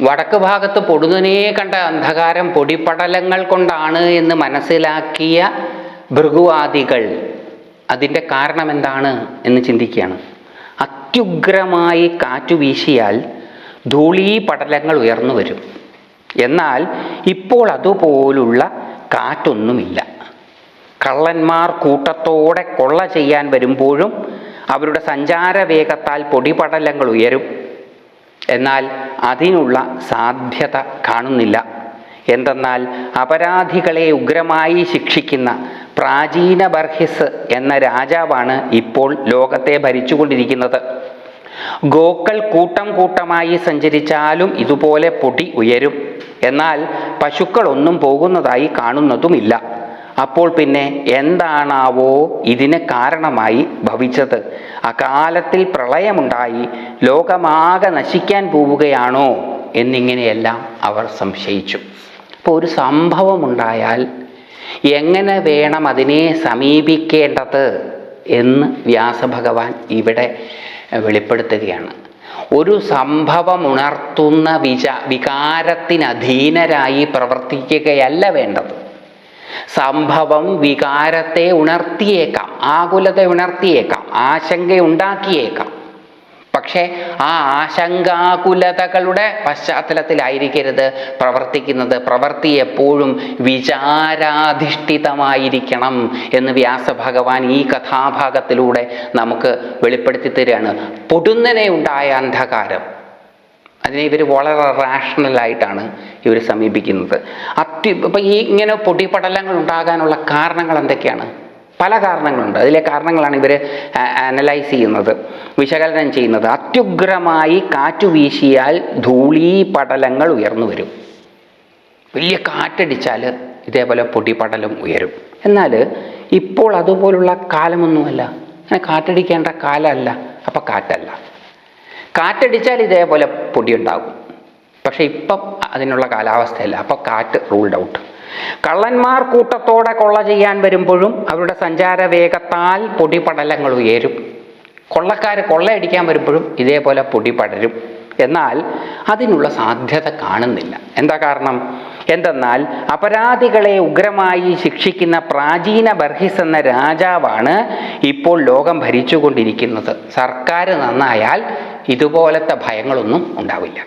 വടക്ക് ഭാഗത്ത് പൊടുന്നനെ കണ്ട അന്ധകാരം പൊടിപടലങ്ങൾ കൊണ്ടാണ് എന്ന് മനസ്സിലാക്കിയ ഭൃഗുവാദികൾ. അതിന്റെ കാരണം എന്താണ് എന്ന് ചിന്തിക്കുകയാണ്. അത്യുഗ്രമായി കാറ്റു വീശിയാൽ ധൂളീ പടലങ്ങൾ ഉയർന്നു വരും. എന്നാൽ ഇപ്പോൾ അതുപോലുള്ള കാറ്റൊന്നുമില്ല. കള്ളന്മാർ കൂട്ടത്തോടെ കൊള്ള ചെയ്യാൻ വരുമ്പോഴും അവരുടെ സഞ്ചാര വേഗത്താൽ പൊടിപടലങ്ങൾ ഉയരും. എന്നാൽ അതിനുള്ള സാധ്യത കാണുന്നില്ല. എന്തെന്നാൽ അപരാധികളെ ഉഗ്രമായി ശിക്ഷിക്കുന്ന പ്രാചീന ബർഹിസ് എന്ന രാജാവാണ് ഇപ്പോൾ ലോകത്തെ ഭരിച്ചുകൊണ്ടിരിക്കുന്നത്. ഗോക്കൾ കൂട്ടം കൂട്ടമായി സഞ്ചരിച്ചാലും ഇതുപോലെ പൊടി ഉയരും. എന്നാൽ പശുക്കളൊന്നും പോകുന്നതായി കാണുന്നതുമില്ല. അപ്പോൾ പിന്നെ എന്താണാവോ ഇതിന് കാരണമായി ഭവിച്ചത്? അകാലത്തിൽ പ്രളയമുണ്ടായി ലോകമാകെ നശിക്കാൻ പോവുകയാണോ എന്നിങ്ങനെയെല്ലാം അവർ സംശയിച്ചു. അപ്പോൾ ഒരു സംഭവമുണ്ടായാൽ എങ്ങനെ വേണം അതിനെ സമീപിക്കേണ്ടത് എന്ന് വ്യാസഭഗവാൻ ഇവിടെ വെളിപ്പെടുത്തുകയാണ്. ഒരു സംഭവം ഉണർത്തുന്ന വിച വികാരത്തിനധീനരായി പ്രവർത്തിക്കുകയല്ല വേണ്ടത്. സംഭവം വികാരത്തെ ഉണർത്തിയേക്കാം ആകുലത ഉണർത്തിയേക്കാം ആശങ്ക ഉണ്ടാക്കിയേക്കാം പക്ഷേ ആ ആശങ്കാകുലതകളുടെ പശ്ചാത്തലത്തിലായിരിക്കരുത്. പ്രവർത്തിക്കുന്നത് പ്രവൃത്തി എപ്പോഴും വിചാരാധിഷ്ഠിതമായിരിക്കണം എന്ന് വ്യാസ ഭഗവാൻ ഈ കഥാഭാഗത്തിലൂടെ നമുക്ക് വെളിപ്പെടുത്തി തരികയാണ്. പൊടുന്നനെ ഉണ്ടായ അന്ധകാരം. അതിനെ ഇവർ വളരെ റാഷണലായിട്ടാണ് ഇവർ സമീപിക്കുന്നത്. അത്യ ഇപ്പം ഈ ഇങ്ങനെ പൊടിപടലങ്ങൾ ഉണ്ടാകാനുള്ള കാരണങ്ങൾ എന്തൊക്കെയാണ്? പല കാരണങ്ങളുണ്ട്. അതിലെ കാരണങ്ങളാണ് ഇവർ അനലൈസ് ചെയ്യുന്നത് വിശകലനം ചെയ്യുന്നത്. അത്യുഗ്രമായി കാറ്റു വീശിയാൽ ധൂളി പടലങ്ങൾ ഉയർന്നു വരും. വലിയ കാറ്റടിച്ചാൽ ഇതേപോലെ പൊടിപടലം ഉയരും. എന്നാൽ ഇപ്പോൾ അതുപോലുള്ള കാലമൊന്നുമല്ല. അങ്ങനെ കാറ്റടിക്കേണ്ട കാലമല്ല. അപ്പം കാറ്റല്ല. കാറ്റടിച്ചാൽ ഇതേപോലെ പൊടിയുണ്ടാകും. പക്ഷെ ഇപ്പം അതിനുള്ള കാലാവസ്ഥയല്ല. അപ്പോൾ കാറ്റ് റൂൾഡ് ഔട്ട് കള്ളന്മാർ കൂട്ടത്തോടെ കൊള്ള ചെയ്യാൻ വരുമ്പോഴും അവരുടെ സഞ്ചാര വേഗത്താൽ പൊടിപടലങ്ങൾ ഉയരും. കൊള്ളക്കാർ കൊള്ളയടിക്കാൻ വരുമ്പോഴും ഇതേപോലെ പൊടി പടരും എന്നാൽ അതിനുള്ള സാധ്യത കാണുന്നില്ല. എന്താ കാരണം? എന്തെന്നാൽ അപരാധികളെ ഉഗ്രമായി ശിക്ഷിക്കുന്ന പ്രാചീന ബർഹിസ് എന്ന രാജാവാണ് ഇപ്പോൾ ലോകം ഭരിച്ചുകൊണ്ടിരിക്കുന്നത്. സർക്കാർ നന്നായാൽ ഇതുപോലത്തെ ഭയങ്ങളൊന്നും ഉണ്ടാവില്ല.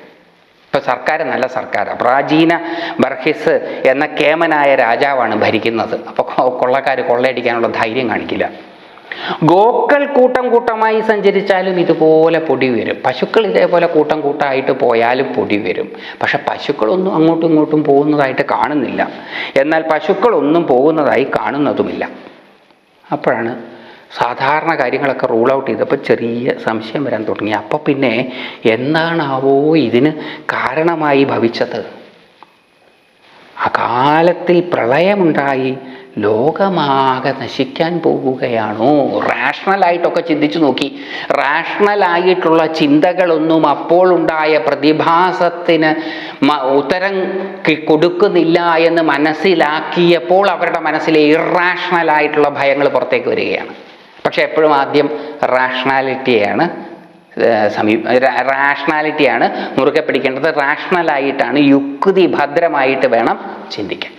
ഇപ്പൊ സർക്കാർ നല്ല സർക്കാർ പ്രാചീന ബർഹിസ് എന്ന കേമനായ രാജാവാണ് ഭരിക്കുന്നത്. അപ്പോൾ കൊള്ളക്കാർ കൊള്ളയടിക്കാനുള്ള ധൈര്യം കാണിക്കില്ല. ഗോക്കൾ കൂട്ടം കൂട്ടമായി സഞ്ചരിച്ചാലും ഇതുപോലെ പൊടി വരും. പശുക്കൾ ഇതേപോലെ കൂട്ടം കൂട്ടമായിട്ട് പോയാലും പൊടി വരും. പക്ഷെ പശുക്കളൊന്നും അങ്ങോട്ടും ഇങ്ങോട്ടും പോകുന്നതായിട്ട് കാണുന്നില്ല. എന്നാൽ പശുക്കളൊന്നും പോകുന്നതായി കാണുന്നതുമില്ല. അപ്പോഴാണ് സാധാരണ കാര്യങ്ങളൊക്കെ റൂൾ ഔട്ട് ചെയ്തപ്പോൾ ചെറിയ സംശയം വരാൻ തുടങ്ങി. അപ്പോൾ പിന്നെ എന്താണാവോ ഇതിന് കാരണമായി ഭവിച്ചത്? അകാലത്തിൽ പ്രളയമുണ്ടായി ലോകമാകെ നശിക്കാൻ പോവുകയാണോ? റാഷണലായിട്ടൊക്കെ ചിന്തിച്ചു നോക്കി. റാഷണലായിട്ടുള്ള ചിന്തകളൊന്നും അപ്പോൾ ഉണ്ടായ പ്രതിഭാസത്തിന് ഉത്തരം കൊടുക്കുന്നില്ല എന്ന് മനസ്സിലാക്കിയപ്പോൾ അവരുടെ മനസ്സിലെ ഇറാഷണലായിട്ടുള്ള ഭയങ്ങൾ പുറത്തേക്ക് വരികയാണ്. പക്ഷെ എപ്പോഴും ആദ്യം റാഷണാലിറ്റിയാണ് സമീപ റാഷണാലിറ്റിയാണ് മുറുകെ പിടിക്കേണ്ടത്. റാഷണലായിട്ടാണ് യുക്തി ഭദ്രമായിട്ട് വേണം ചിന്തിക്കാൻ.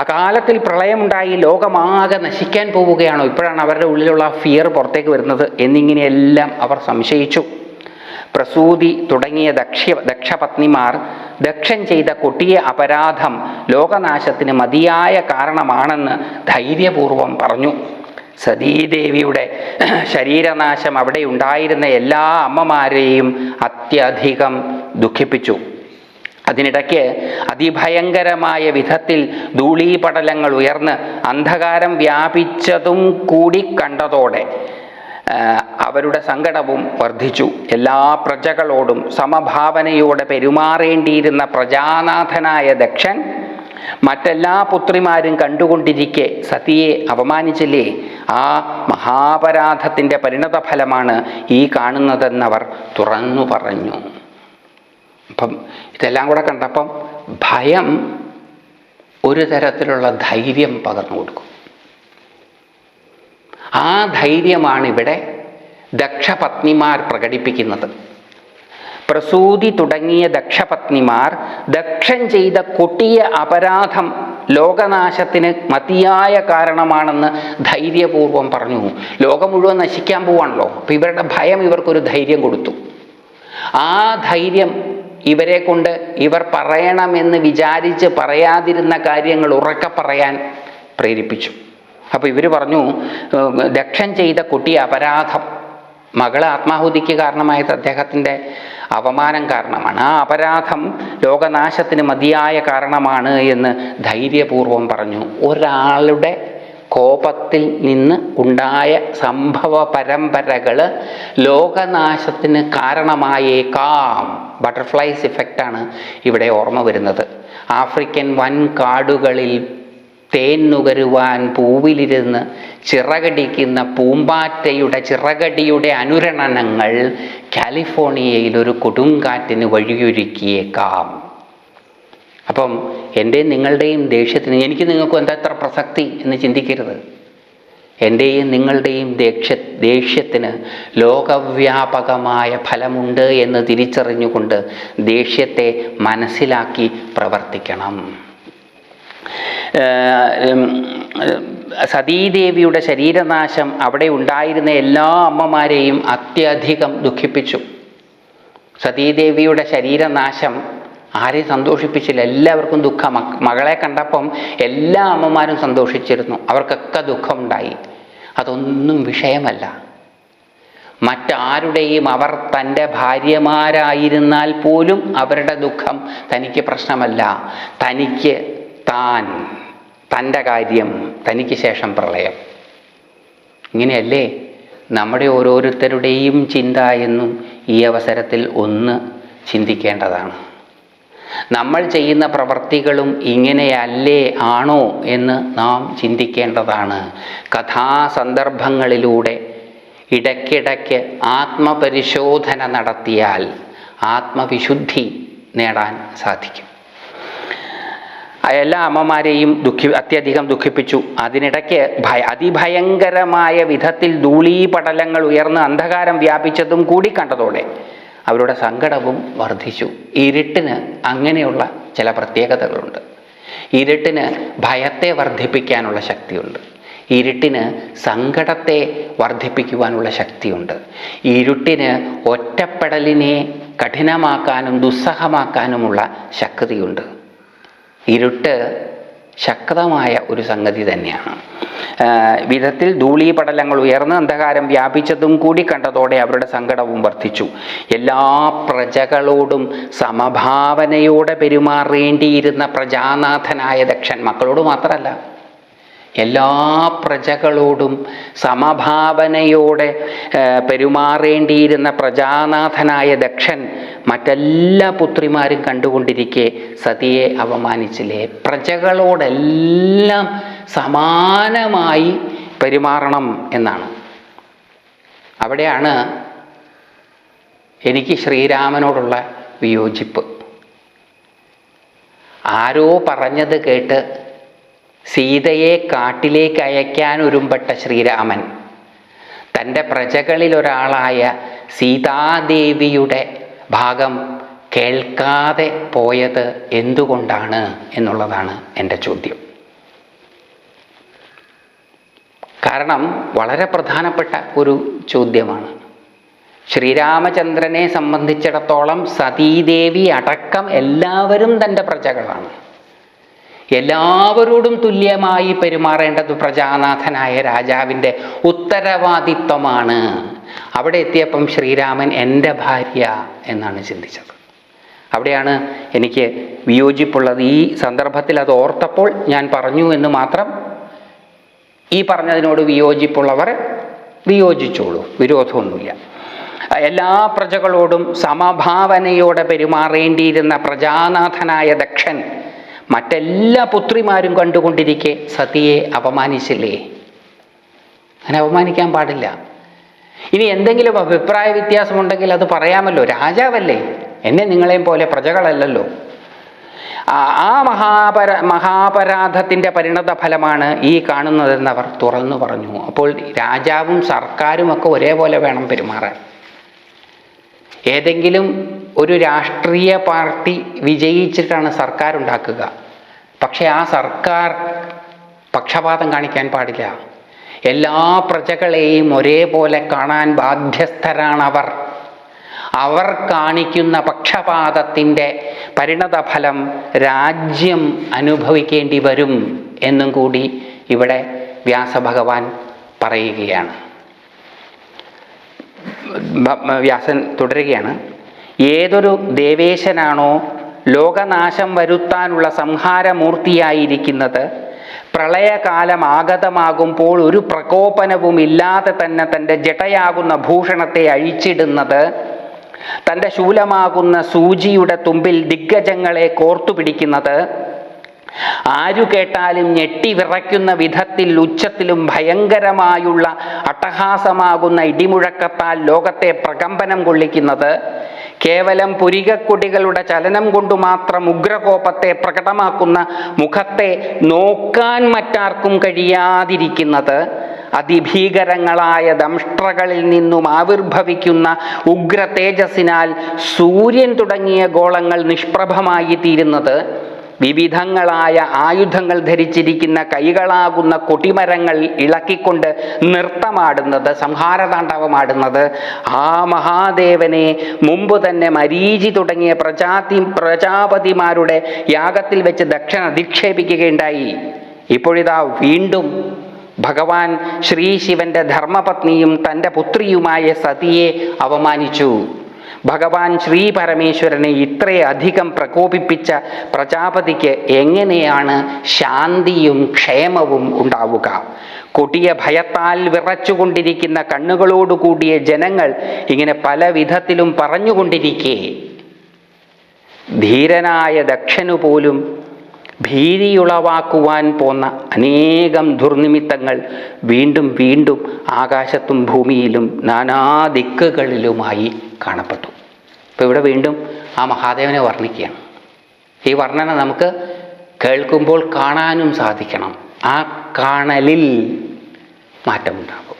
അകാലത്തിൽ പ്രളയമുണ്ടായി ലോകമാകെ നശിക്കാൻ പോവുകയാണോ? ഇപ്പോഴാണ് അവരുടെ ഉള്ളിലുള്ള ഫിയർ പുറത്തേക്ക് വരുന്നത് എന്നിങ്ങനെയെല്ലാം അവർ സംശയിച്ചു. പ്രസൂതി തുടങ്ങിയ ദക്ഷ ദക്ഷപത്നിമാർ ദക്ഷൻ ചെയ്ത കൊട്ടിയ അപരാധം ലോകനാശത്തിന് മതിയായ കാരണമാണെന്ന് ധൈര്യപൂർവം പറഞ്ഞു. സതീദേവിയുടെ ശരീരനാശം അവിടെ ഉണ്ടായിരുന്ന എല്ലാ അമ്മമാരെയും അത്യധികം ദുഃഖിപ്പിച്ചു. അതിനിടയ്ക്ക് അതിഭയങ്കരമായ വിധത്തിൽ ധൂളീപടലങ്ങൾ ഉയർന്ന് അന്ധകാരം വ്യാപിച്ചതും കൂടി കണ്ടതോടെ അവരുടെ സങ്കടവും വർദ്ധിച്ചു. എല്ലാ പ്രജകളോടും സമഭാവനയോടെ പെരുമാറേണ്ടിയിരുന്ന പ്രജാനാഥനായ ദക്ഷൻ മറ്റെല്ലാ പുത്രിമാരും കണ്ടുകൊണ്ടിരിക്കെ സതിയെ അപമാനിച്ചില്ലേ? ആ മഹാപരാധത്തിന്റെ പരിണതഫലമാണ് ഈ കാണുന്നതെന്നവർ തുറന്നു പറഞ്ഞു. അപ്പം ഇതെല്ലാം കൂടെ കണ്ടപ്പം ഭയം ഒരു തരത്തിലുള്ള ധൈര്യം പകർന്നു കൊടുക്കും. ആ ധൈര്യമാണ് ഇവിടെ ദക്ഷപത്നിമാർ പ്രകടിപ്പിക്കുന്നത്. പ്രസൂതി തുടങ്ങിയ ദക്ഷപത്നിമാർ ദക്ഷൻ ചെയ്ത കൊട്ടിയ അപരാധം ലോകനാശത്തിന് മതിയായ കാരണമാണെന്ന് ധൈര്യപൂർവം പറഞ്ഞു. ലോകം മുഴുവൻ നശിക്കാൻ പോവാണല്ലോ. അപ്പം ഇവരുടെ ഭയം ഇവർക്കൊരു ധൈര്യം കൊടുത്തു. ആ ധൈര്യം ഇവരെ കൊണ്ട് ഇവർ പറയണമെന്ന് വിചാരിച്ച് പറയാതിരുന്ന കാര്യങ്ങൾ ഉറക്കെ പറയാൻ പ്രേരിപ്പിച്ചു. അപ്പോൾ ഇവർ പറഞ്ഞു ദക്ഷൻ ചെയ്ത കുട്ടി അപരാധം മകൾ ആത്മാഹുതിക്ക് കാരണമായത് അദ്ദേഹത്തിന്റെ അപമാനം കാരണമാണ്. ആ അപരാധം ലോകനാശത്തിന് മതിയായ കാരണമാണ് എന്ന് ധൈര്യപൂർവം പറഞ്ഞു. ഒരാളുടെ കോപത്തിൽ നിന്ന് ഉണ്ടായ സംഭവ പരമ്പരകൾ ലോകനാശത്തിന് കാരണമായേക്കാം. ബട്ടർഫ്ലൈസ് ഇഫക്റ്റാണ് ഇവിടെ ഓർമ്മ വരുന്നത്. ആഫ്രിക്കൻ വൻ കാടുകളിൽ തേൻ നുകരുവാൻ പൂവിലിരുന്ന് ചിറകടിക്കുന്ന പൂമ്പാറ്റയുടെ ചിറകടിയുടെ അനുരണനങ്ങൾ കാലിഫോർണിയയിൽ ഒരു കൊടുങ്കാറ്റിന് വഴിയൊരുക്കിയേക്കാം. അപ്പം എന്റെയും നിങ്ങളുടെയും ദേഷ്യത്തിന് എനിക്ക് നിങ്ങൾക്കും എന്താ എത്ര പ്രസക്തി എന്ന് ചിന്തിക്കരുത്. എന്റെയും നിങ്ങളുടെയും ദേഷ്യ ദേഷ്യത്തിന് ലോകവ്യാപകമായ ഫലമുണ്ട് എന്ന് തിരിച്ചറിഞ്ഞുകൊണ്ട് ദേഷ്യത്തെ മനസ്സിലാക്കി പ്രവർത്തിക്കണം. സതീദേവിയുടെ ശരീരനാശം അവിടെ ഉണ്ടായിരുന്ന എല്ലാ അമ്മമാരെയും അത്യധികം ദുഃഖിപ്പിച്ചു. സതീദേവിയുടെ ശരീരനാശം ആരെയും സന്തോഷിപ്പിച്ചില്ല? എല്ലാവർക്കും ദുഃഖം. മകളെ കണ്ടപ്പം എല്ലാ അമ്മമാരും സന്തോഷിച്ചിരുന്നു. അവർക്കൊക്കെ ദുഃഖമുണ്ടായി. അതൊന്നും വിഷയമല്ല. മറ്റാരുടെയും അവർ തന്റെ ഭാര്യമാരായിരുന്നാൽ പോലും അവരുടെ ദുഃഖം തനിക്ക് പ്രശ്നമല്ല. തനിക്ക് താൻ തന്റെ കാര്യം തനിക്ക് ശേഷം പ്രളയം. ഇങ്ങനെയല്ലേ നമ്മുടെ ഓരോരുത്തരുടെയും ചിന്ത എന്നും ഈ അവസരത്തിൽ ഒന്ന് ചിന്തിക്കേണ്ടതാണ്. നമ്മൾ ചെയ്യുന്ന പ്രവർത്തികളും ഇങ്ങനെയല്ലേ ആണോ എന്ന് നാം ചിന്തിക്കേണ്ടതാണ്. കഥാസന്ദർഭങ്ങളിലൂടെ ഇടയ്ക്കിടയ്ക്ക് ആത്മപരിശോധന നടത്തിയാൽ ആത്മവിശുദ്ധി നേടാൻ സാധിക്കും. എല്ലാ അമ്മമാരെയും ദുഃഖി അത്യധികം ദുഃഖിപ്പിച്ചു. അതിനിടയ്ക്ക് ഭയ അതിഭയങ്കരമായ വിധത്തിൽ ധൂളീപടലങ്ങൾ ഉയർന്ന് അന്ധകാരം വ്യാപിച്ചതും കൂടി കണ്ടതോടെ അവരുടെ സങ്കടവും വർദ്ധിച്ചു. ഇരുട്ടിന് അങ്ങനെയുള്ള ചില പ്രത്യേകതകളുണ്ട്. ഇരുട്ടിന് ഭയത്തെ വർദ്ധിപ്പിക്കാനുള്ള ശക്തിയുണ്ട്. ഇരുട്ടിന് സങ്കടത്തെ വർദ്ധിപ്പിക്കുവാനുള്ള ശക്തിയുണ്ട്. ഇരുട്ടിന് ഒറ്റപ്പെടലിനെ കഠിനമാക്കാനും ദുസ്സഹമാക്കാനുമുള്ള ശക്തിയുണ്ട്. ഇരുട്ട് ശക്തമായ ഒരു സംഗതി തന്നെയാണ്. വിധത്തിൽ ധൂളി പടലങ്ങൾ ഉയർന്ന് അന്ധകാരം വ്യാപിച്ചതും കൂടി കണ്ടതോടെ അവരുടെ സങ്കടവും വർദ്ധിച്ചു. എല്ലാ പ്രജകളോടും സമഭാവനയോടെ പെരുമാറേണ്ടിയിരുന്ന പ്രജാനാഥനായ ദക്ഷൻ മക്കളോട് മാത്രമല്ല എല്ലാ പ്രജകളോടും സമഭാവനയോടെ പെരുമാറേണ്ടിയിരുന്ന പ്രജാനാഥനായ ദക്ഷൻ മറ്റെല്ലാ പുത്രിമാരും കണ്ടുകൊണ്ടിരിക്കെ സതിയെ അവമാനിച്ചില്ലേ പ്രജകളോടെല്ലാം സമാനമായി പെരുമാറണം എന്നാണ്. അവിടെയാണ് എനിക്ക് ശ്രീരാമനോടുള്ള വിയോജിപ്പ്. ആരോ പറഞ്ഞത് കേട്ട് സീതയെ കാട്ടിലേക്ക് അയക്കാൻ ഒരുമ്പെട്ട ശ്രീരാമൻ തന്റെ പ്രജകളിൽ ഒരാളായ സീതാദേവിയുടെ ഭാഗം കേൾക്കാതെ പോയത് എന്തുകൊണ്ടാണ് എന്നുള്ളതാണ് എന്റെ ചോദ്യം. കാരണം വളരെ പ്രധാനപ്പെട്ട ഒരു ചോദ്യമാണ്. ശ്രീരാമചന്ദ്രനെ സംബന്ധിച്ചിടത്തോളം സതീദേവി അടക്കം എല്ലാവരും തന്റെ പ്രജകളാണ്. എല്ലാവരോടും തുല്യമായി പെരുമാറേണ്ടത് പ്രജാനാഥനായ രാജാവിന്റെ ഉത്തരവാദിത്വമാണ്. അവിടെ എത്തിയപ്പം ശ്രീരാമൻ എന്റെ ഭാര്യ എന്നാണ് ചിന്തിച്ചത്. അവിടെയാണ് എനിക്ക് വിയോജിപ്പുള്ളത്. ഈ സന്ദർഭത്തിൽ അത് ഓർത്തപ്പോൾ ഞാൻ പറഞ്ഞു എന്ന് മാത്രം ഈ പറഞ്ഞതിനോട് വിയോജിപ്പുള്ളവർ വിയോജിച്ചോളൂ. വിരോധമൊന്നുമില്ല. എല്ലാ പ്രജകളോടും സമഭാവനയോടെ പെരുമാറേണ്ടിയിരുന്ന പ്രജാനാഥനായ ദക്ഷൻ മറ്റെല്ലാ പുത്രിമാരും കണ്ടുകൊണ്ടിരിക്കെ സതിയെ അപമാനിച്ചില്ലേ? അങ്ങനെ അപമാനിക്കാൻ പാടില്ല. ഇനി എന്തെങ്കിലും അഭിപ്രായ വ്യത്യാസമുണ്ടെങ്കിൽ അത് പറയാമല്ലോ. രാജാവല്ലേ. എന്നെ നിങ്ങളെയും പോലെ പ്രജകളല്ലല്ലോ. ആ മഹാപര മഹാപരാധത്തിന്റെ പരിണത ഫലമാണ് ഈ കാണുന്നതെന്ന് അവർ തുറന്നു പറഞ്ഞു. അപ്പോൾ രാജാവും സർക്കാരും ഒക്കെ ഒരേപോലെ വേണം പെരുമാറാൻ. ഏതെങ്കിലും ഒരു രാഷ്ട്രീയ പാർട്ടി വിജയിച്ചിട്ടാണ് സർക്കാർ ഉണ്ടാക്കുക. പക്ഷേ ആ സർക്കാർ പക്ഷപാതം കാണിക്കാൻ പാടില്ല. എല്ലാ പ്രജകളെയും ഒരേപോലെ കാണാൻ ബാധ്യസ്ഥരാണവർ. അവർ കാണിക്കുന്ന പക്ഷപാതത്തിന്റെ പരിണതഫലം രാജ്യം അനുഭവിക്കേണ്ടി വരും എന്നും കൂടി ഇവിടെ വ്യാസഭഗവാൻ പറയുകയാണ്. വ്യാസൻ തുടരുകയാണ്. ഏതൊരു ദേവേശനാണോ ലോകനാശം വരുത്താനുള്ള സംഹാരമൂർത്തിയായിരിക്കുന്നത് പ്രളയകാലം ആഗതമാകുമ്പോൾ ഒരു പ്രകോപനവും ഇല്ലാതെ തന്നെ തന്റെ ജടയാകുന്ന ഭൂഷണത്തെ അഴിച്ചിടുന്നത് തന്റെ ശൂലമാകുന്ന സൂചിയുടെ തുമ്പിൽ ദിഗ്ഗജങ്ങളെ കോർത്തുപിടിക്കുന്നത് ആരു കേട്ടാലും ഞെട്ടി വിറയ്ക്കുന്ന വിധത്തിൽ ഉച്ചത്തിലും ഭയങ്കരമായുള്ള അട്ടഹാസമാകുന്ന ഇടിമുഴക്കത്താൽ ലോകത്തെ പ്രകമ്പനം കൊള്ളിക്കുന്നത് കേവലം പുരികക്കൊടികളുടെ ചലനം കൊണ്ടു മാത്രം ഉഗ്രകോപത്തെ പ്രകടമാക്കുന്ന മുഖത്തെ നോക്കാൻ മറ്റാർക്കും കഴിയാതിരിക്കുന്നത് അതിഭീകരങ്ങളായ ദംഷ്ട്രകളിൽ നിന്നും ആവിർഭവിക്കുന്ന ഉഗ്ര തേജസ്സിനാൽ സൂര്യൻ തുടങ്ങിയ ഗോളങ്ങൾ നിഷ്പ്രഭമായി തീരുന്നത് വിവിധങ്ങളായ ആയുധങ്ങൾ ധരിച്ചിരിക്കുന്ന കൈകളാകുന്ന കൊടിമരങ്ങൾ ഇളക്കിക്കൊണ്ട് നൃത്തമാടുന്നത് സംഹാരതാണ്ഡവമാടുന്നത്. ആ മഹാദേവനെ മുമ്പ് തന്നെ മരീചി തുടങ്ങിയ പ്രജാതി പ്രജാപതിമാരുടെ യാഗത്തിൽ വെച്ച് ദക്ഷിണ അധിക്ഷേപിക്കുകയുണ്ടായി. ഇപ്പോഴിതാ വീണ്ടും ഭഗവാൻ ശ്രീ ശിവന്റെ ധർമ്മപത്നിയും തന്റെ പുത്രിയുമായ സതിയെ അവമാനിച്ചു ഭഗവാൻ ശ്രീ പരമേശ്വരനെ ഇത്രയധികം പ്രകോപിപ്പിച്ച പ്രജാപതിക്ക് എങ്ങനെയാണ് ശാന്തിയും ക്ഷേമവും ഉണ്ടാവുക? കൊടിയ ഭയത്താൽ വിറച്ചുകൊണ്ടിരിക്കുന്ന കണ്ണുകളോടുകൂടിയ ജനങ്ങൾ ഇങ്ങനെ പല വിധത്തിലും പറഞ്ഞുകൊണ്ടിരിക്കെ. ധീരനായ ദക്ഷനു പോലും ഭീതിയുളവാക്കുവാൻ പോന്ന അനേകം ദുർനിമിത്തങ്ങൾ വീണ്ടും വീണ്ടും ആകാശത്തും ഭൂമിയിലും നാനാ ദിക്കുകളിലുമായി കാണപ്പെട്ടു. അപ്പോൾ ഇവിടെ വീണ്ടും ആ മഹാദേവനെ വർണിക്കുകയാണ്. ഈ വർണന നമുക്ക് കേൾക്കുമ്പോൾ കാണാനും സാധിക്കണം. ആ കാണലിൽ മാറ്റമുണ്ടാകും.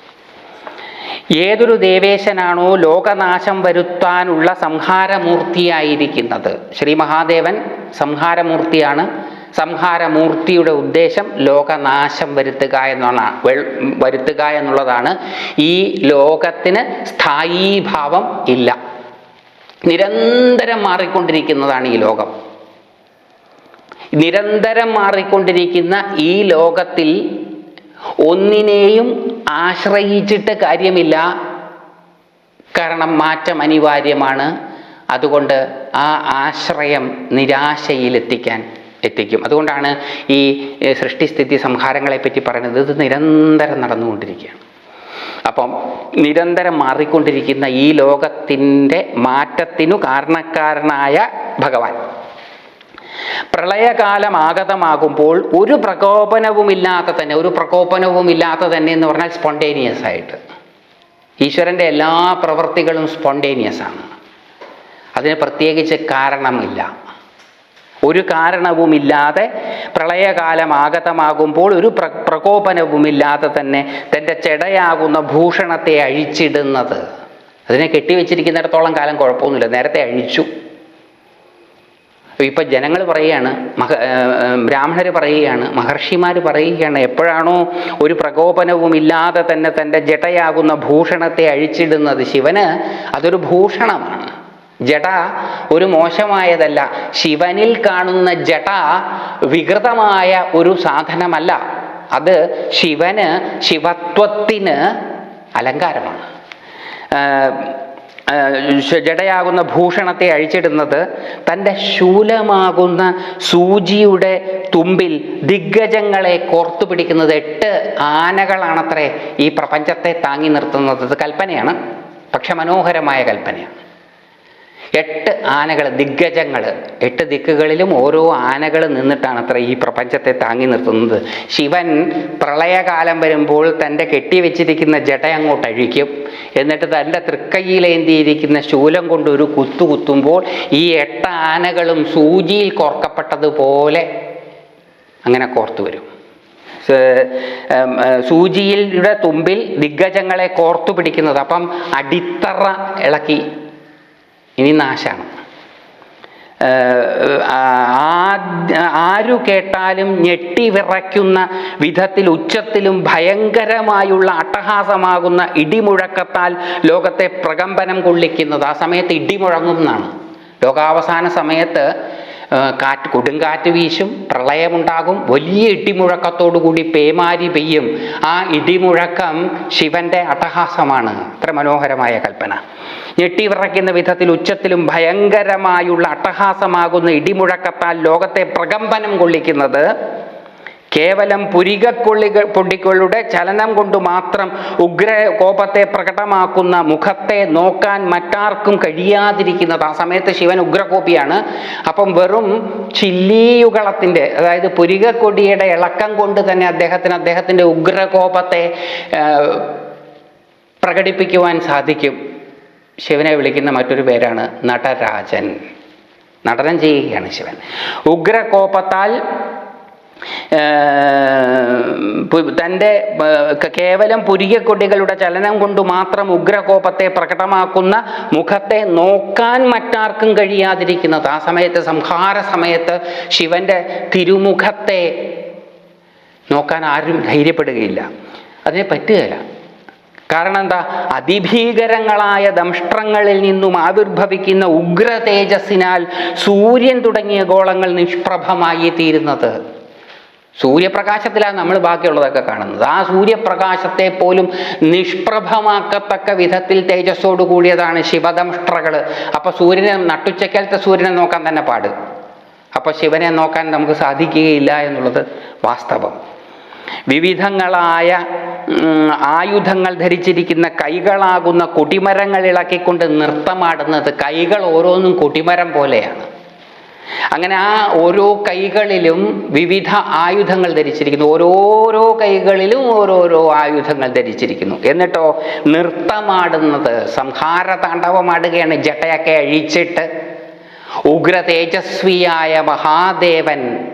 ഏതൊരു ദേവേശനാണോ ലോകനാശം വരുത്താനുള്ള സംഹാരമൂർത്തിയായിരിക്കുന്നത്? ശ്രീ മഹാദേവൻ സംഹാരമൂർത്തിയാണ്. സംഹാരമൂർത്തിയുടെ ഉദ്ദേശം ലോകനാശം വരുത്തുക എന്നാണ്. വരുത്തുക എന്നുള്ളതാണ്. ഈ ലോകത്തിന് സ്ഥായീഭാവം ഇല്ല. നിരന്തരം മാറിക്കൊണ്ടിരിക്കുന്നതാണ് ഈ ലോകം. നിരന്തരം മാറിക്കൊണ്ടിരിക്കുന്ന ഈ ലോകത്തിൽ ഒന്നിനെയും ആശ്രയിച്ചിട്ട് കാര്യമില്ല. കാരണം മാറ്റം അനിവാര്യമാണ്. അതുകൊണ്ട് ആ ആശ്രയം നിരാശയിലെത്തിക്കാൻ എത്തിക്കും. അതുകൊണ്ടാണ് ഈ സൃഷ്ടിസ്ഥിതി സംഹാരങ്ങളെ പറ്റി പറയുന്നത് ഇത് നിരന്തരം നടന്നുകൊണ്ടിരിക്കുകയാണ്. അപ്പം നിരന്തരം മാറിക്കൊണ്ടിരിക്കുന്ന ഈ ലോകത്തിന്റെ മാറ്റത്തിനു കാരണക്കാരനായ ഭഗവാൻ. പ്രളയകാലം ആഗതമാകുമ്പോൾ ഒരു പ്രകോപനവുമില്ലാതെ തന്നെ ഒരു പ്രകോപനവുമില്ലാതെ തന്നെ എന്ന് പറഞ്ഞാൽ സ്പോണ്ടേനിയസ് ആയിട്ട്. ഈശ്വരന്റെ എല്ലാ പ്രവൃത്തികളും സ്പോണ്ടേനിയസ് ആണ്. അതിന് പ്രത്യേകിച്ച് കാരണമില്ല. ഒരു കാരണവുമില്ലാതെ പ്രളയകാലം ആഗതമാകുമ്പോൾ ഒരു പ്ര പ്രകോപനവുമില്ലാതെ തന്നെ തന്റെ ചെടയാകുന്ന ഭൂഷണത്തെ അഴിച്ചിടുന്നത്. അതിനെ കെട്ടിവെച്ചിരിക്കുന്നിടത്തോളം കാലം കുഴപ്പമൊന്നുമില്ല. നേരത്തെ അഴിച്ചു. ഇപ്പം ജനങ്ങൾ പറയുകയാണ് മഹ ബ്രാഹ്മണർ പറയുകയാണ് മഹർഷിമാർ പറയുകയാണ് എപ്പോഴാണോ ഒരു പ്രകോപനവും ഇല്ലാതെ തന്നെ തന്റെ ജടയാകുന്ന ഭൂഷണത്തെ അഴിച്ചിടുന്നത് ശിവന് അതൊരു ഭൂഷണമാണ്. ജട ഒരു മോശമായതല്ല. ശിവനിൽ കാണുന്ന ജട വികൃതമായ ഒരു സാധനമല്ല. അത് ശിവന് ശിവത്വത്തിന് അലങ്കാരമാണ്. ജടയാകുന്ന ഭൂഷണത്തെ അഴിച്ചിടുന്നത് തന്റെ ശൂലമാകുന്ന സൂചിയുടെ തുമ്പിൽ ദിഗ്ഗജങ്ങളെ കോർത്തു പിടിക്കുന്നത് എട്ട് ആനകളാണത്രേ ഈ പ്രപഞ്ചത്തെ താങ്ങി നിർത്തുന്നത്. കൽപ്പനയാണ്. പക്ഷെ മനോഹരമായ കൽപ്പനയാണ്. എട്ട് ആനകൾ ദിഗ്ഗജങ്ങൾ എട്ട് ദിക്കുകളിലും ഓരോ ആനകൾ നിന്നിട്ടാണ് അത്ര ഈ പ്രപഞ്ചത്തെ താങ്ങി നിർത്തുന്നത്. ശിവൻ പ്രളയകാലം വരുമ്പോൾ തന്റെ കെട്ടിവെച്ചിരിക്കുന്ന ജട അങ്ങോട്ട് അഴിക്കും. എന്നിട്ട് തന്റെ തൃക്കൈയിലേന്തിയിരിക്കുന്ന ശൂലം കൊണ്ട് ഒരു കുത്തു കുത്തുമ്പോൾ ഈ എട്ട് ആനകളും സൂചിയിൽ കോർക്കപ്പെട്ടതുപോലെ അങ്ങനെ കോർത്തു വരും. സൂചിയിലൂടെ തുമ്പിൽ ദിഗ്ഗജങ്ങളെ കോർത്തു പിടിക്കുന്നത്. അപ്പം അടിത്തറ ഇളക്കി ഇനി നാശാണ്. ആരു കേട്ടാലും ഞെട്ടി വിറയ്ക്കുന്ന വിധത്തിൽ ഉച്ചത്തിലും ഭയങ്കരമായുള്ള അട്ടഹാസമാകുന്ന ഇടിമുഴക്കത്താൽ ലോകത്തെ പ്രകമ്പനം കൊള്ളിക്കുന്നത് ആ സമയത്ത് ഇടിമുഴങ്ങും എന്നാണ് ലോകാവസാന സമയത്ത് കാറ്റ് കൊടുങ്കാറ്റ് വീശും പ്രളയമുണ്ടാകും വലിയ ഇടിമുഴക്കത്തോടുകൂടി പേമാരി പെയ്യും. ആ ഇടിമുഴക്കം ശിവന്റെ അട്ടഹാസമാണ്. അത്ര മനോഹരമായ കൽപ്പന. ഞെട്ടിവിറയ്ക്കുന്ന വിധത്തിൽ ഉച്ചത്തിലും ഭയങ്കരമായുള്ള അട്ടഹാസമാകുന്ന ഇടിമുഴക്കത്താൽ ലോകത്തെ പ്രകമ്പനം കൊള്ളിക്കുന്നത് കേവലം പുരികക്കൊള്ളികൾ പൊടികളുടെ ചലനം കൊണ്ട് മാത്രം ഉഗ്ര കോപത്തെ പ്രകടമാക്കുന്ന മുഖത്തെ നോക്കാൻ മറ്റാർക്കും കഴിയാതിരിക്കുന്നത്. ആ സമയത്ത് ശിവൻ ഉഗ്രകോപിയാണ്. അപ്പം വെറും ചില്ലിയുകളത്തിന്റെ അതായത് പുരികക്കൊടിയുടെ ഇളക്കം കൊണ്ട് തന്നെ അദ്ദേഹത്തിന് അദ്ദേഹത്തിന്റെ ഉഗ്രകോപത്തെ പ്രകടിപ്പിക്കുവാൻ സാധിക്കും. ശിവനെ വിളിക്കുന്ന മറ്റൊരു പേരാണ് നടരാജൻ. നടനം ചെയ്യുകയാണ് ശിവൻ. ഉഗ്രകോപത്താൽ തന്റെ കേവലം പുരികക്കൊടികളുടെ ചലനം കൊണ്ട് മാത്രം ഉഗ്രകോപത്തെ പ്രകടമാക്കുന്ന മുഖത്തെ നോക്കാൻ മറ്റാർക്കും കഴിയാതിരിക്കുന്നത്. ആ സമയത്ത് സംഹാര സമയത്ത് ശിവന്റെ തിരുമുഖത്തെ നോക്കാൻ ആരും ധൈര്യപ്പെടുകയില്ല. അതിനെ പറ്റുകയില്ല. കാരണം എന്താ അതിഭീകരങ്ങളായ ദംഷ്ട്രങ്ങളിൽ നിന്നും ആവിർഭവിക്കുന്ന ഉഗ്ര തേജസ്സിനാൽ സൂര്യൻ തുടങ്ങിയ ഗോളങ്ങൾ നിഷ്പ്രഭമായി തീരുന്നത്. സൂര്യപ്രകാശത്തിലാണ് നമ്മൾ ബാക്കിയുള്ളതൊക്കെ കാണുന്നത്. ആ സൂര്യപ്രകാശത്തെ പോലും നിഷ്പ്രഭമാക്കത്തക്ക വിധത്തിൽ തേജസ്സോട് കൂടിയതാണ് ശിവദംഷ്ട്രകൾ അപ്പൊ സൂര്യനെ നട്ടുച്ചക്കാലത്തെ സൂര്യനെ നോക്കാൻ തന്നെ പാട്. അപ്പൊ ശിവനെ നോക്കാൻ നമുക്ക് സാധിക്കുകയില്ല എന്നുള്ളത് വാസ്തവം. വിവിധങ്ങളായ ആയുധങ്ങൾ ധരിച്ചിരിക്കുന്ന കൈകളാകുന്ന കൊടിമരങ്ങൾ ഇളക്കിക്കൊണ്ട് നൃത്തമാടുന്നത് കൈകൾ ഓരോന്നും കൊടിമരം പോലെയാണ്. അങ്ങനെ ആ ഓരോ കൈകളിലും വിവിധ ആയുധങ്ങൾ ധരിച്ചിരിക്കുന്നു. ഓരോരോ കൈകളിലും ഓരോരോ ആയുധങ്ങൾ ധരിച്ചിരിക്കുന്നു. എന്നിട്ടോ നൃത്തമാടുന്നത് സംഹാര താണ്ഡവമാടുകയാണ് ജട്ടയൊക്കെ അഴിച്ചിട്ട് ഉഗ്ര തേജസ്വിയായ മഹാദേവൻ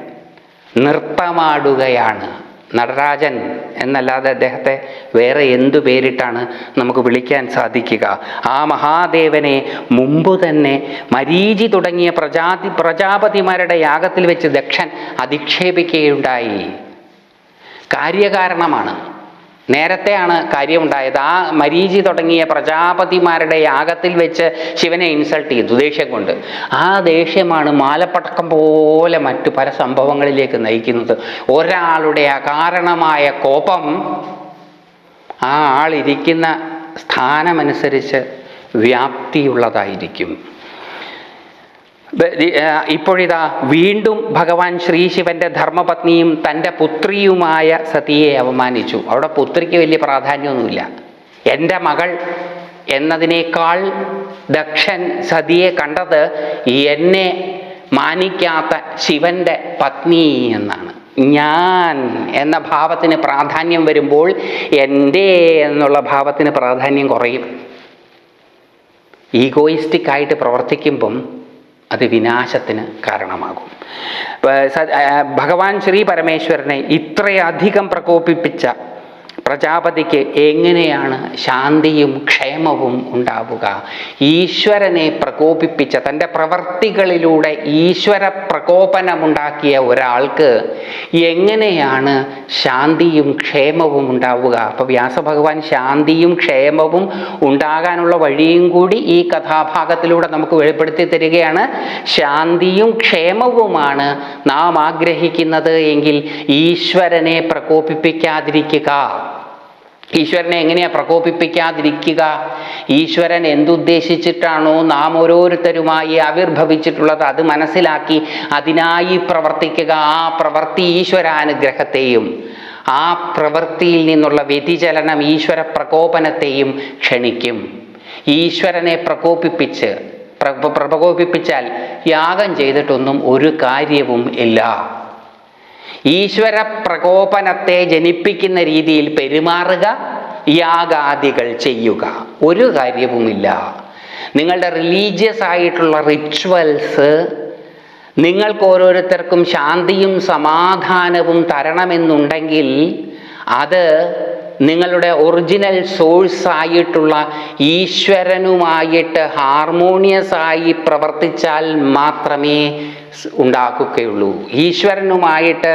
നൃത്തമാടുകയാണ്. നടരാജൻ എന്നല്ലാതെ അദ്ദേഹത്തെ വേറെ എന്തു പേരിട്ടാണ് നമുക്ക് വിളിക്കാൻ സാധിക്കുക? ആ മഹാദേവനെ മുമ്പ് തന്നെ മരീചി തുടങ്ങിയ പ്രജാതി പ്രജാപതിമാരുടെ യാഗത്തിൽ വെച്ച് ദക്ഷൻ അധിക്ഷേപിക്കുകയുണ്ടായി. കാര്യകാരണമാണ്. നേരത്തെയാണ് കാര്യമുണ്ടായത്. ആ മരീചി തുടങ്ങിയ പ്രജാപതിമാരുടെ യാഗത്തിൽ വെച്ച് ശിവനെ ഇൻസൾട്ട് ചെയ്തു ദേഷ്യം കൊണ്ട്. ആ ദേഷ്യമാണ് മാലപ്പടക്കം പോലെ മറ്റു പല സംഭവങ്ങളിലേക്ക് നയിക്കുന്നത്. ഒരാളുടെ അകാരണമായ കോപം ആ ആളിരിക്കുന്ന സ്ഥാനമനുസരിച്ച് വ്യാപ്തിയുള്ളതായിരിക്കും. ഇപ്പോഴിതാ വീണ്ടും ഭഗവാൻ ശ്രീശിവന്റെ ധർമ്മപത്നിയും തന്റെ പുത്രിയുമായ സതിയെ അവമാനിച്ചു അവിടെ പുത്രിക്ക് വലിയ പ്രാധാന്യമൊന്നുമില്ല. എന്റെ മകൾ എന്നതിനേക്കാൾ ദക്ഷൻ സതിയെ കണ്ടത് എന്നെ മാനിക്കാത്ത ശിവന്റെ പത്നി എന്നാണ്. ഞാൻ എന്ന ഭാവത്തിന് പ്രാധാന്യം വരുമ്പോൾ എന്റെ എന്നുള്ള ഭാവത്തിന് പ്രാധാന്യം കുറയും. ഈഗോയിസ്റ്റിക് ആയിട്ട് പ്രവർത്തിക്കുമ്പം അത് വിനാശത്തിന് കാരണമാകും. ഭഗവാൻ ശ്രീ പരമേശ്വരനെ ഇത്രയധികം പ്രകോപിപ്പിച്ച പ്രജാപതിക്ക് എങ്ങനെയാണ് ശാന്തിയും ക്ഷേമവും ഉണ്ടാവുക? ഈശ്വരനെ പ്രകോപിപ്പിച്ച തന്റെ പ്രവർത്തികളിലൂടെ ഈശ്വര പ്രകോപനമുണ്ടാക്കിയ ഒരാൾക്ക് എങ്ങനെയാണ് ശാന്തിയും ക്ഷേമവും ഉണ്ടാവുക? അപ്പോൾ വ്യാസഭഗവാൻ ശാന്തിയും ക്ഷേമവും ഉണ്ടാകാനുള്ള വഴിയും കൂടി ഈ കഥാഭാഗത്തിലൂടെ നമുക്ക് വെളിപ്പെടുത്തി തരികയാണ്. ശാന്തിയും ക്ഷേമവുമാണ് നാം ആഗ്രഹിക്കുന്നത് എങ്കിൽ ഈശ്വരനെ പ്രകോപിപ്പിക്കാതിരിക്കുക. ഈശ്വരനെ എങ്ങനെയാ പ്രകോപിപ്പിക്കാതിരിക്കുക? ഈശ്വരൻ എന്തുദ്ദേശിച്ചിട്ടാണോ നാം ഓരോരുത്തരുമായി ആവിർഭവിച്ചിട്ടുള്ളത്? അത് മനസ്സിലാക്കി അതിനായി പ്രവർത്തിക്കുക. ആ പ്രവൃത്തി ഈശ്വരാനുഗ്രഹത്തെയും ആ പ്രവൃത്തിയിൽ നിന്നുള്ള വ്യതിചലനം ഈശ്വര പ്രകോപനത്തെയും ക്ഷണിക്കും. ഈശ്വരനെ പ്രകോപിപ്പിച്ച് പ്ര- പ്രകോപിപ്പിച്ചാൽ യാഗം ചെയ്തിട്ടൊന്നും ഒരു കാര്യവും ഇല്ല. ഈശ്വര പ്രകോപനത്തെ ജനിപ്പിക്കുന്ന രീതിയിൽ പെരുമാറുക യാഗാദികൾ ചെയ്യുക. ഒരു കാര്യവുമില്ല. നിങ്ങളുടെ റിലീജിയസ് ആയിട്ടുള്ള റിച്വൽസ് നിങ്ങൾക്ക് ഓരോരുത്തർക്കും ശാന്തിയും സമാധാനവും തരണമെന്നുണ്ടെങ്കിൽ അത് നിങ്ങളുടെ ഒറിജിനൽ സോഴ്സ് ആയിട്ടുള്ള ഈശ്വരനുമായിട്ട് ഹാർമോണിയസ് ആയി പ്രവർത്തിച്ചാൽ മാത്രമേ ഉണ്ടാക്കുകയുള്ളൂ. ഈശ്വരനുമായിട്ട്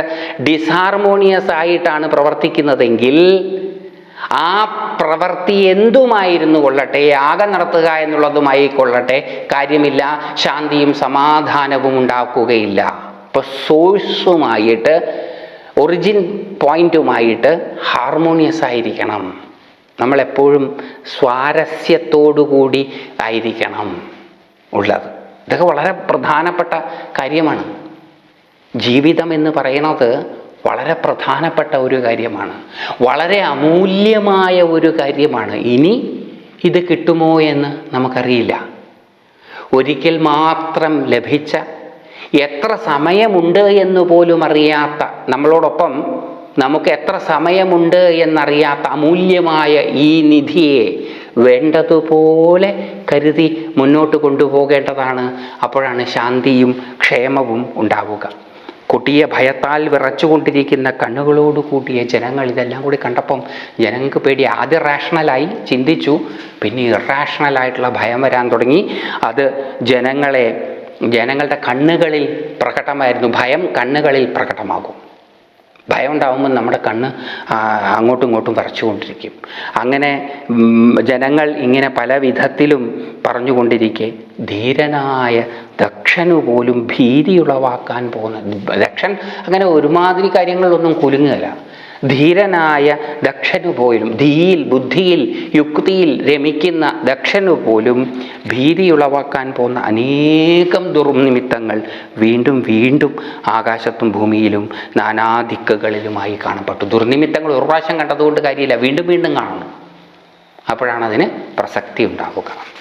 ഡിസ്ഹാർമോണിയസ് ആയിട്ടാണ് പ്രവർത്തിക്കുന്നതെങ്കിൽ ആ പ്രവൃത്തി എന്തുമായിരുന്നു കൊള്ളട്ടെ യാഗം നടത്തുക എന്നുള്ളതുമായി കൊള്ളട്ടെ കാര്യമില്ല ശാന്തിയും സമാധാനവും ഉണ്ടാക്കുകയില്ല. അപ്പോൾ സോഴ്സുമായിട്ട് ഒറിജിൻ പോയിന്റുമായിട്ട് ഹാർമോണിയസ് ആയിരിക്കണം. നമ്മളെപ്പോഴും സ്വാരസ്യത്തോടുകൂടി ആയിരിക്കണം. ഉള്ളത്. ഇതൊക്കെ വളരെ പ്രധാനപ്പെട്ട കാര്യമാണ്. ജീവിതം എന്ന് പറയുന്നത് വളരെ പ്രധാനപ്പെട്ട ഒരു കാര്യമാണ്. വളരെ അമൂല്യമായ ഒരു കാര്യമാണ്. ഇനി ഇത് കിട്ടുമോ എന്ന് നമുക്കറിയില്ല. ഒരിക്കൽ മാത്രം ലഭിച്ച എത്ര സമയമുണ്ട് എന്ന് പോലും അറിയാത്ത നമ്മളോടൊപ്പം നമുക്ക് എത്ര സമയമുണ്ട് എന്നറിയാത്ത അമൂല്യമായ ഈ നിധിയെ വേണ്ടതുപോലെ കരുതി മുന്നോട്ട് കൊണ്ടുപോകേണ്ടതാണ്. അപ്പോഴാണ് ശാന്തിയും ക്ഷേമവും ഉണ്ടാവുക. കൊട്ടിയ ഭയത്താൽ വിറച്ചുകൊണ്ടിരിക്കുന്ന കണ്ണുകളോട് കൂട്ടിയ ജനങ്ങൾ ഇതെല്ലാം കൂടി കണ്ടപ്പം ജനങ്ങൾക്ക് പേടി. ആദ്യം റാഷണലായി ചിന്തിച്ചു പിന്നെ ഇറാഷണലായിട്ടുള്ള ഭയം വരാൻ തുടങ്ങി. അത് ജനങ്ങളെ ജനങ്ങളുടെ കണ്ണുകളിൽ പ്രകടമായിരുന്നു. ഭയം കണ്ണുകളിൽ പ്രകടമാകും. ഭയം ഉണ്ടാകുമ്പോൾ നമ്മുടെ കണ്ണ് അങ്ങോട്ടും ഇങ്ങോട്ടും വരച്ചുകൊണ്ടിരിക്കും. അങ്ങനെ ജനങ്ങൾ ഇങ്ങനെ പല വിധത്തിലും പറഞ്ഞുകൊണ്ടിരിക്കെ ധീരനായ ദക്ഷനു പോലും ഭീതി ഉളവാക്കാൻ പോകുന്ന ദക്ഷൻ അങ്ങനെ ഒരുമാതിരി കാര്യങ്ങളിലൊന്നും കുലുങ്ങുകയില്ല. ധീരനായ ദക്ഷനു പോലും ധീയിൽ ബുദ്ധിയിൽ യുക്തിയിൽ രമിക്കുന്ന ദക്ഷനു പോലും ഭീതി ഉളവാക്കാൻ പോകുന്ന അനേകം ദുർനിമിത്തങ്ങൾ വീണ്ടും വീണ്ടും ആകാശത്തും ഭൂമിയിലും നാനാദിക്കുകളിലുമായി കാണപ്പെട്ടു. ദുർനിമിത്തങ്ങൾ ഒരു പ്രാവശ്യം കണ്ടതുകൊണ്ട് കാര്യമില്ല വീണ്ടും വീണ്ടും കാണണം. അപ്പോഴാണ് അതിന് പ്രസക്തി ഉണ്ടാവുക.